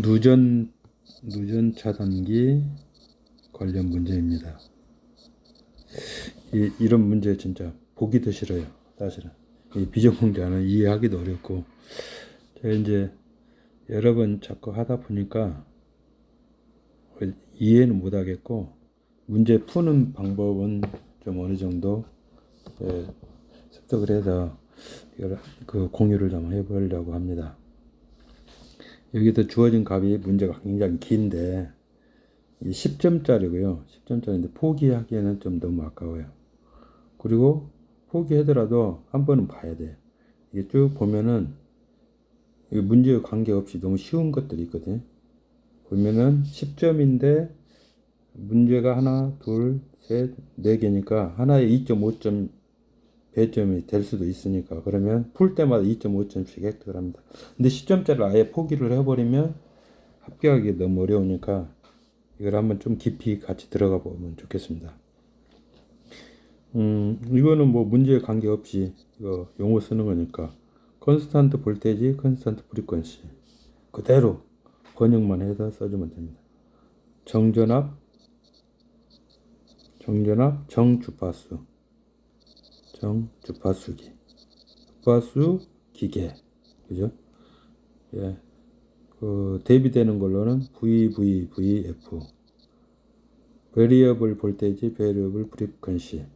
누전 누전 차단기 관련 문제입니다. 이, 이런 문제 진짜 보기도 싫어요. 사실은 이 비전공자는 이해하기도 어렵고 제가 이제 여러 번 자꾸 하다 보니까 이해는 못하겠고 문제 푸는 방법은 좀 어느 정도 예, 습득을 해서 그 공유를 좀 해보려고 합니다. 여기서 주어진 값이 문제가 굉장히 긴데 이 10점짜리고요. 10점짜리인데 포기하기에는 좀 너무 아까워요. 그리고 포기하더라도 한 번은 봐야 돼요. 이게 쭉 보면은 이 문제와 관계없이 너무 쉬운 것들이 있거든요. 보면은 10점인데 문제가 하나, 둘, 셋, 네 개니까 하나에 2.5점 배점이 될 수도 있으니까 그러면 풀 때마다 2.5점씩 획득을 합니다. 근데 10점짜리를 아예 포기를 해버리면 합격하기 너무 어려우니까 이걸 한번 좀 깊이 같이 들어가 보면 좋겠습니다. 음, 이거는 뭐 문제에 관계없이 이거 용어 쓰는 거니까 컨스탄트 볼테지, 컨스탄트 프리퀀시 그대로 번역만 해서 써주면 됩니다. 정전압, 정전압, 정주파수, 정주파수기, 주파수 기계, 그죠? 예, 그 대비되는 걸로는 VVVF, variable voltage, variable frequency,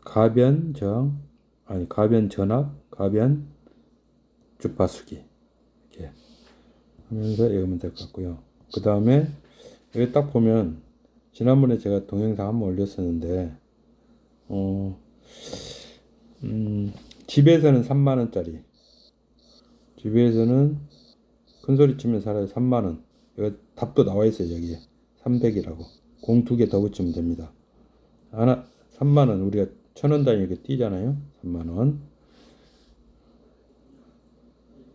가변 정 아니 가변 전압, 가변 주파수기. 이렇게 하면서 외우면 될 것 같고요. 그 다음에 여기 딱 보면 지난번에 제가 동영상 한번 올렸었는데 어, 음, 집에서는 3만 원짜리. 집에서는 큰 소리 치면 살아요 3만 원. 이거 답도 나와 있어요 여기에. 300이라고. 공 두 개 더 붙이면 됩니다. 하나 3만 원. 우리가 천 원 단위 이렇게 뛰잖아요. 3만 원.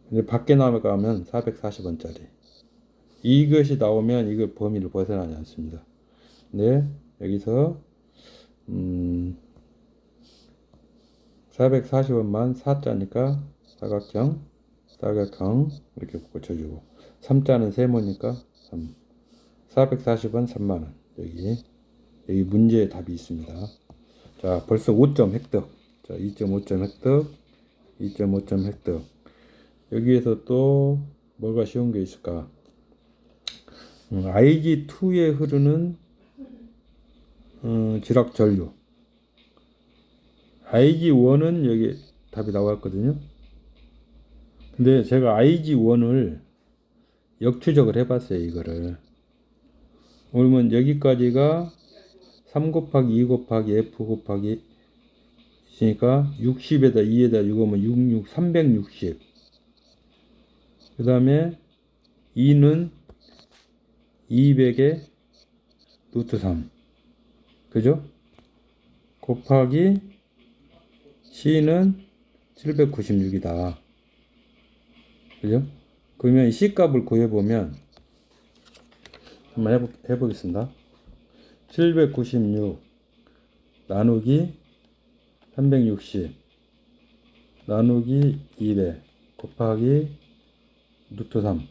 근데 밖에 나가면 440원짜리. 이것이 나오면 이거 범위를 벗어나지 않습니다. 네 여기서 음 440원만 4자니까 사각형 사각형 이렇게 고쳐주고 3자는 세모니까 3 440원 3만원. 여기 여기 문제의 답이 있습니다. 자 벌써 5점 획득. 자 2.5점 획득 2.5점 획득. 여기에서 또 뭐가 쉬운 게 있을까? 음, IG2에 흐르는 음, 지락 전류 IG1은 여기 답이 나왔거든요. 근데 제가 IG1을 역추적을 해봤어요, 이거를. 그러면 여기까지가 3 곱하기 2 곱하기 F 곱하기 있으니까 60에다 2에다 6하면 66, 360. 그 다음에 2는 200에 루트 3. 그죠? 곱하기 C는 796이다. 그죠? 그러면 C 값을 구해보면, 한번 해보, 해보겠습니다. 796 나누기 360 나누기 200 곱하기 루트 3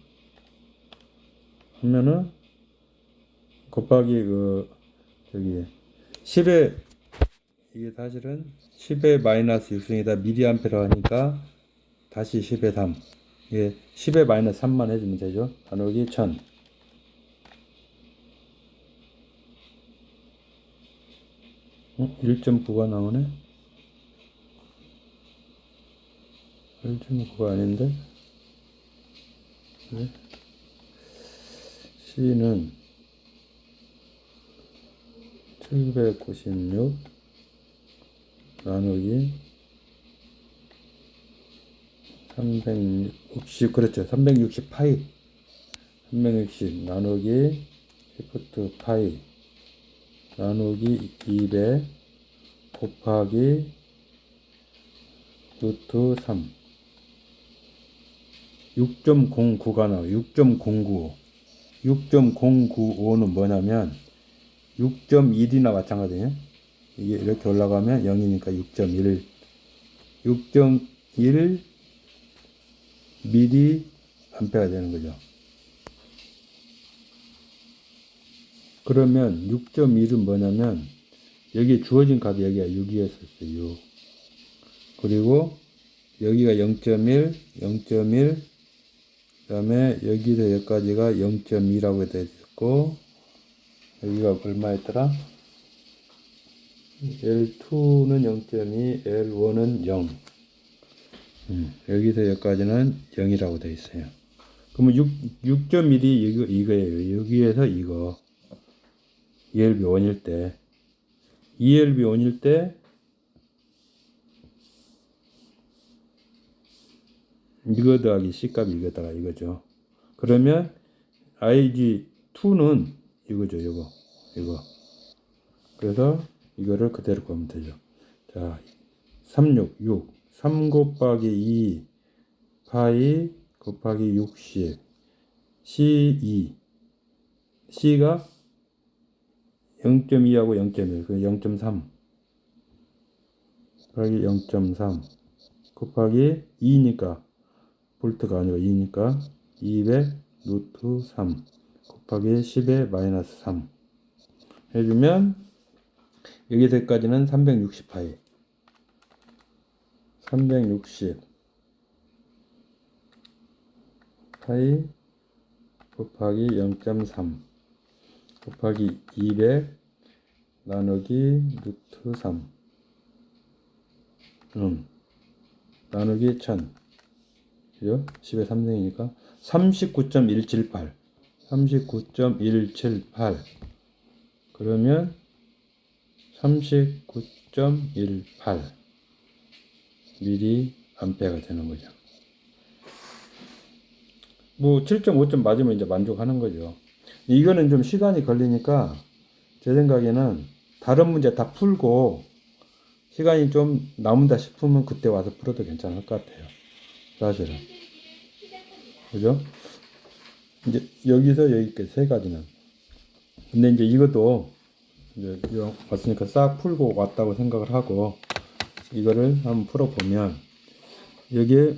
하면은 곱하기 그 저기 10에 이게 사실은 10의 마이너스 6승이다. 미리암페라 하니까 다시 10의 3 이게 10의 마이너스 3만 해주면 되죠. 나누기 1000 어? 1.9가 나오네? 1.9가 아닌데? 네? C는 796 나누기 360 그렇죠. 360 파이. 360 나누기 시프트 파이. 나누기 200 곱하기 루트 3 6.09가 나와. 6.095 6.095는 뭐냐면 6.1이나 마찬가지예요 이게 이렇게 올라가면 0이니까 6.1 6.1 미리 암페가 되는 거죠. 그러면 6.1은 뭐냐면 여기 주어진 값이 여기가 6이었어요 그리고 여기가 0.1, 0.1, 그 다음에 여기서 여기까지가 0.2라고 되어 있고 여기가 얼마였더라? L2는 0.2, L1은 0. 음, 여기서 여기까지는 0이라고 되어 있어요. 그러면 6, 6.1이 이거, 이거예요. 여기에서 이거. ELB 1일 때. ELB 1일 때 이거 더하기 C값 이거다가 이거죠. 그러면 IG2는 이거죠. 이거. 이거. 그래서 이거를 그대로 보면 되죠. 자, 36, 6. 3 곱하기 2 파이 곱하기 60 C2 C가 0.2하고 0.1 그 0.3 곱하기 0.3 곱하기 2니까 볼트가 아니고 2니까 200 루트 3 곱하기 10의 마이너스 3 해주면 여기서까지는 360파이 360 파이 곱하기 0.3 곱하기 200 나누기 루트 3 음, 나누기 1000 그죠? 10의 3등이니까 39.178 39.178 그러면 39.18 미리 암페가 되는 거죠. 뭐 7.5점 맞으면 이제 만족하는 거죠. 이거는 좀 시간이 걸리니까 제 생각에는 다른 문제 다 풀고 시간이 좀 남는다 싶으면 그때 와서 풀어도 괜찮을 것 같아요. 사실은. 그죠? 이제 여기서 여기까지 세 가지는. 근데 이제 이것도 이제 왔으니까 싹 풀고 왔다고 생각을 하고 이거를 한번 풀어보면 여기에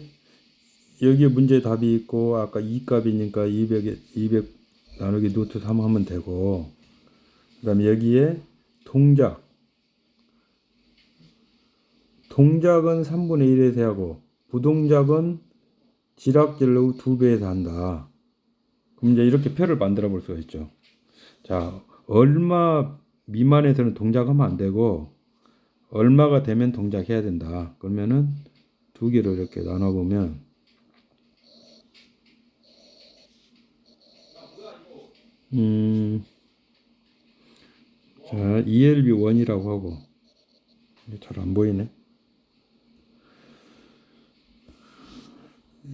여기에 문제 답이 있고 아까 2 값이니까 200에 200 나누기 루트 3 하면 되고 그 다음에 여기에 동작 동작은 3분의 1에서 하고 부동작은 지락질로 2배에서 한다. 그럼 이제 이렇게 표를 만들어 볼 수가 있죠. 자, 얼마 미만에서는 동작하면 안 되고 얼마가 되면 동작해야 된다. 그러면은 두 개를 이렇게 나눠 보면 음, 자, ELB1이라고 하고 잘 안 보이네.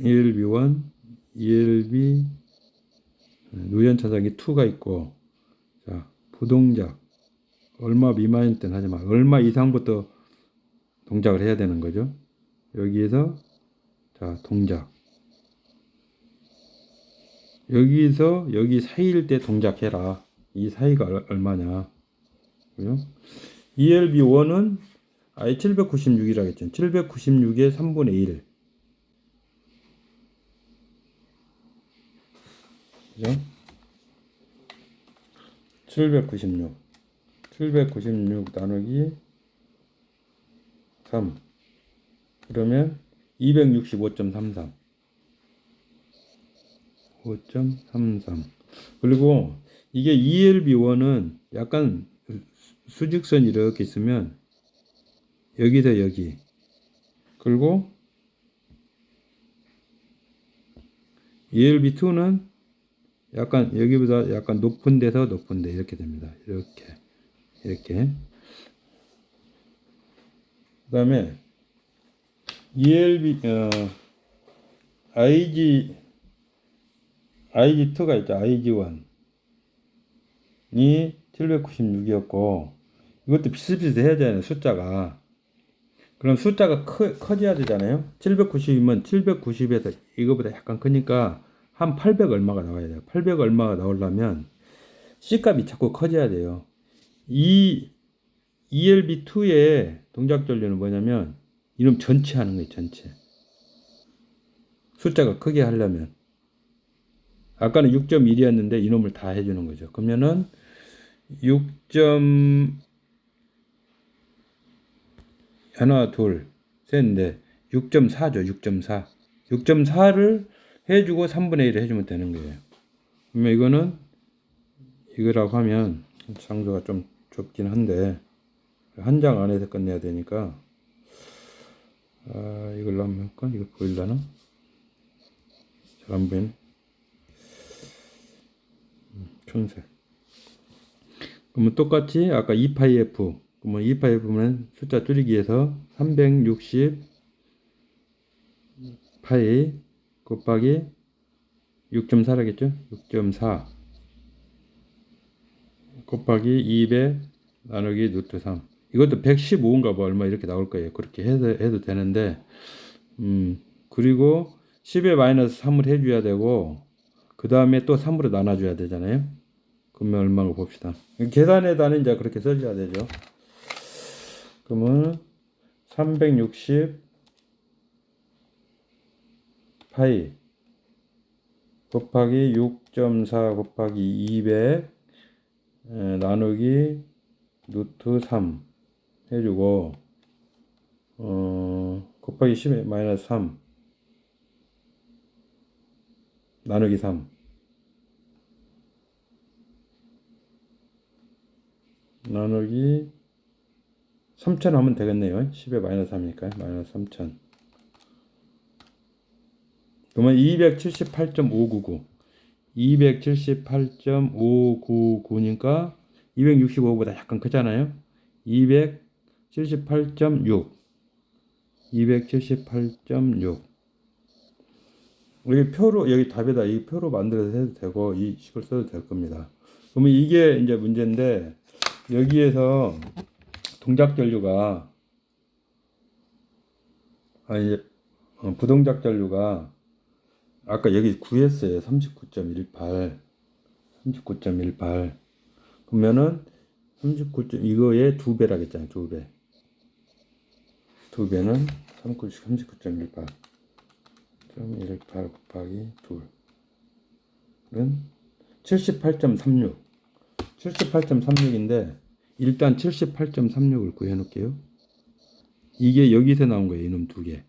ELB1, ELB 누연 차장이 2가 있고 자, 부동작 얼마 미만일 땐 하지 마. 얼마 이상부터 동작을 해야 되는 거죠. 여기에서 자 동작 여기서 여기 사이일 때 동작해라. 이 사이가 얼- 얼마냐. 그죠? ELB1은 아예 796이라고 했죠. 796의 3분의 1. 그죠? 796. 796 나누기 3. 그러면 265.33. 5.33. 그리고 이게 ELB1은 약간 수직선 이렇게 있으면 여기서 여기. 그리고 ELB2는 약간 여기보다 약간 높은 데서 높은 데 이렇게 됩니다. 이렇게. 이렇게. 그 다음에 ELB, 어, IG, IG2가 있죠. IG1. 이 796이었고, 이것도 비슷비슷해야 되잖아요. 숫자가. 그럼 숫자가 커, 커져야 되잖아요. 790이면 790에서 이거보다 약간 크니까 한 800 얼마가 나와야 돼요. 800 얼마가 나오려면 C값이 자꾸 커져야 돼요. 이 ELB2의 동작 전류는 뭐냐면 이놈 전체 하는 거예요. 전체. 숫자가 크게 하려면 아까는 6.1이었는데 이놈을 다 해주는 거죠. 그러면은 6. 하나 둘 셋 넷 6.4죠 6.4 6.4를 해주고 3분의 1을 해주면 되는 거예요 그러면 이거는 이거라고 하면 장소가 좀 좁긴 한데 한 장 안에서 끝내야 되니까. 아 이걸로 한번 할까? 이거 보일라나? 잘 안 보이네. 음, 촌색. 그러면 똑같이 아까 2파이 f 그러면 2파이 f는 숫자 줄이기 위해서 360 파이 곱하기 6.4라겠죠? 6.4 곱하기 200 나누기 루트 3 이것도 115인가 뭐 얼마 이렇게 나올 거예요. 그렇게 해도, 해도 되는데 음 그리고 10에 마이너스 3을 해줘야 되고 그 다음에 또 3으로 나눠줘야 되잖아요. 그러면 얼마가 봅시다. 계산에다는 이제 그렇게 써줘야 되죠. 그러면 360 파이 곱하기 6.4 곱하기 200 에, 나누기 루트 3 해주고 어, 곱하기 10에 마이너스 3 나누기 3 나누기 3천 하면 되겠네요. 10에 마이너스 3이니까 마이너스 3천. 그러면 278.599 278.599니까 265보다 약간 크잖아요. 278.6 278.6 여기 표로 여기 답에다. 이 표로 만들어서 해도 되고 이 식을 써도 될 겁니다. 그러면 이게 이제 문제인데 여기에서 동작 전류가 아니 어, 부동작 전류가 아까 여기 구했어요. 39.18. 39.18. 그러면은 39. 이거의 두 배라겠잖아요. 두 배. 두 배는 39.18. 18 곱하기 2는 78.36. 78.36인데 일단 78.36을 구해 놓을게요. 이게 여기서 나온 거예요. 이놈 두 개.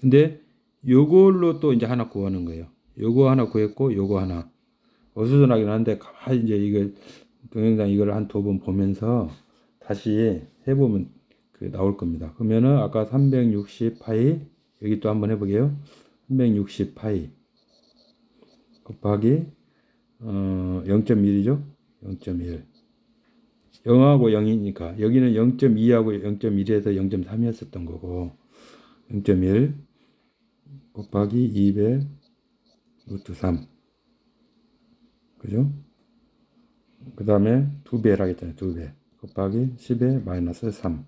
근데 요걸로 또 이제 하나 구하는 거예요. 요거 하나 구했고 요거 하나 어수선하긴 한데 가만히 이제 이거 동영상 이걸 한 두 번 보면서 다시 해보면 그 나올 겁니다. 그러면은 아까 360 파이 여기 또 한번 해보게요. 360 파이 곱하기 어 0.1이죠. 0.1 0하고 0이니까 여기는 0.2하고 0.1에서 0.3이었었던 거고 0.1 곱하기 200 루트 3 그죠? 그 다음에 2배라 했잖아요 2배. 곱하기 10에 마이너스 3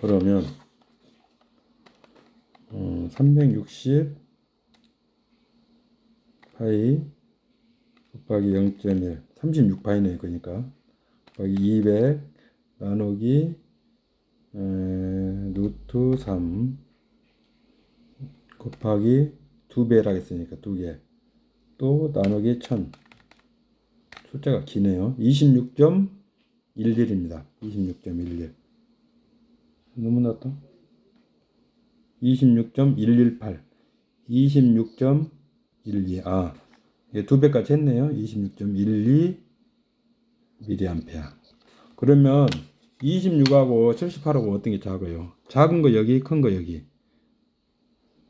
그러면 어, 360 파이 곱하기 0.1 36 파이네 그러니까. 곱하기 200 나누기 에, 루트 3 곱하기 2배라 했으니까 2개. 또 나누기 1000 숫자가 기네요. 26.11입니다. 26.11 너무 낮다 26.118 26.12 아, 예, 두 배까지 했네요. 26.12 미리암페어. 그러면 26하고 78하고 어떤 게 작아요? 작은 거 여기, 큰 거 여기.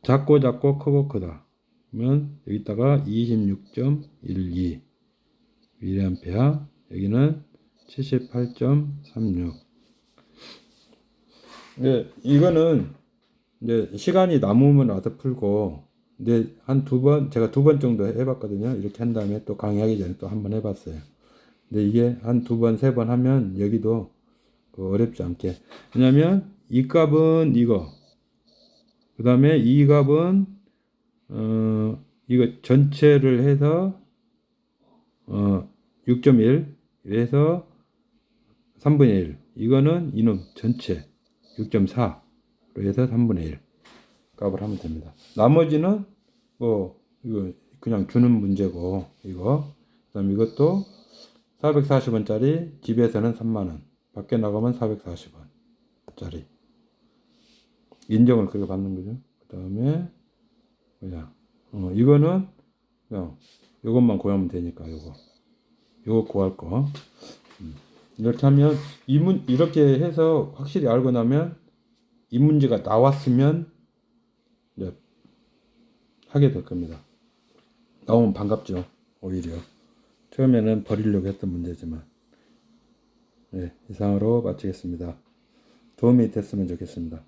작고 작고 크고 크다. 그러면 여기다가 26.12 미리암페어 여기는 78.36 네, 이거는 이제 시간이 남으면 와서 풀고 근데 한두 번 제가 두 번 정도 해봤거든요 이렇게 한 다음에 또 강의하기 전에 또 한 번 해봤어요 근데 이게 한 두 번 세 번 하면 여기도 그 어렵지 않게. 왜냐면 이 값은 이거. 그 다음에 이 값은 어 이거 전체를 해서 어 6.1 그래서 3분의 1. 이거는 이놈 전체 6.4로 해서 3분의 1 값을 하면 됩니다. 나머지는 뭐 이거 그냥 주는 문제고 이거 그다음 이것도 440원짜리 집에서는 3만원 밖에 나가면 440원짜리 인정을 그렇게 받는 거죠 그 다음에 뭐야 어, 이거는 그냥 이것만 구하면 되니까 요거 요거 구할 거 음. 이렇게 하면 이 문 이렇게 해서 확실히 알고 나면 이 문제가 나왔으면 이제 하게 될 겁니다. 나오면 반갑죠. 오히려 처음에는 버리려고 했던 문제지만 네, 이상으로 마치겠습니다. 도움이 됐으면 좋겠습니다.